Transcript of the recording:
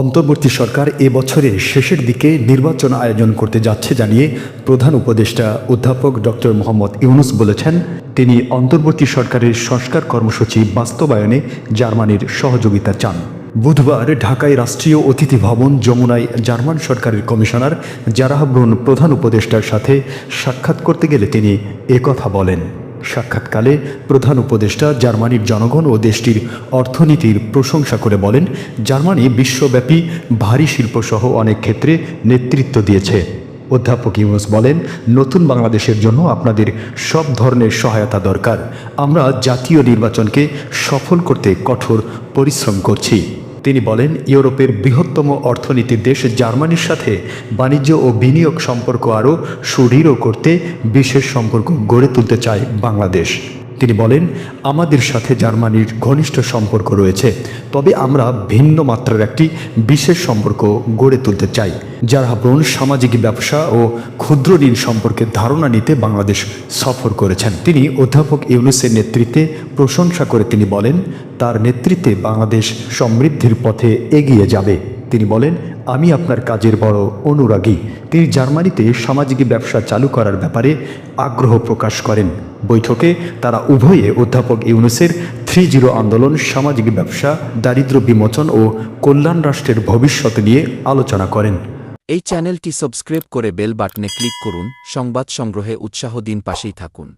অন্তর্বর্তী সরকার এ বছরের শেষের দিকে নির্বাচন আয়োজন করতে যাচ্ছে জানিয়ে প্রধান উপদেষ্টা অধ্যাপক ডক্টর মোহাম্মদ ইউনুস বলেছেন, তিনি অন্তর্বর্তী সরকারের সংস্কার কর্মসূচি বাস্তবায়নে জার্মানির সহযোগিতা চান। বুধবার ঢাকায় রাষ্ট্রীয় অতিথি ভবন যমুনায় জার্মান সরকারের কমিশনার জারাহাব্রুন প্রধান উপদেষ্টার সাথে সাক্ষাৎ করতে গেলে তিনি একথা বলেন। সাক্ষাৎকালে প্রধান উপদেষ্টা জার্মানির জনগণ ও দেশটির অর্থনীতির প্রশংসা করে বলেন, জার্মানি বিশ্বব্যাপী ভারী শিল্পসহ অনেক ক্ষেত্রে নেতৃত্ব দিয়েছে। অধ্যাপক ইউনুস বলেন, নতুন বাংলাদেশের জন্য আপনাদের সব ধরনের সহায়তা দরকার। আমরা জাতীয় নির্বাচনকে সফল করতে কঠোর পরিশ্রম করছি। তিনি বলেন, ইউরোপের বৃহত্তম অর্থনীতির দেশ জার্মানির সাথে বাণিজ্য ও বিনিয়োগ সম্পর্ক আরও সুদৃঢ় করতে বিশেষ সম্পর্ক গড়ে তুলতে চায় বাংলাদেশ। তিনি বলেন, আমাদের সাথে জার্মানির ঘনিষ্ঠ সম্পর্ক রয়েছে, তবে আমরা ভিন্ন মাত্রার একটি বিশেষ সম্পর্ক গড়ে তুলতে চাই, যার হাব্রণ সামাজিক ব্যবসা ও ক্ষুদ্র ঋণ সম্পর্কে ধারণা নিতে বাংলাদেশ সফর করেছেন। তিনি অধ্যাপক ইউনুসের নেতৃত্বে প্রশংসা করে তিনি বলেন, তার নেতৃত্বে বাংলাদেশ সমৃদ্ধির পথে এগিয়ে যাবে। তিনি বলেন আমি আপনার কাজের বড় অনুরাগী। তিনি জার্মানিতে সামাজিক ব্যবসা চালু করার ব্যাপারে আগ্রহ প্রকাশ করেন। বৈঠকে তারা উভয়ে অধ্যাপক ইউনুসের থ্রি জিরো আন্দোলন, সামাজিক ব্যবসা দারিদ্র বিমোচন ও কল্যাণ রাষ্ট্রের ভবিষ্যৎ নিয়ে আলোচনা করেন। এই চ্যানেলটি সাবস্ক্রাইব করে বেল বাটনে ক্লিক করুন। সংবাদ সংগ্রহে উৎসাহ দিন পাশেই থাকুন।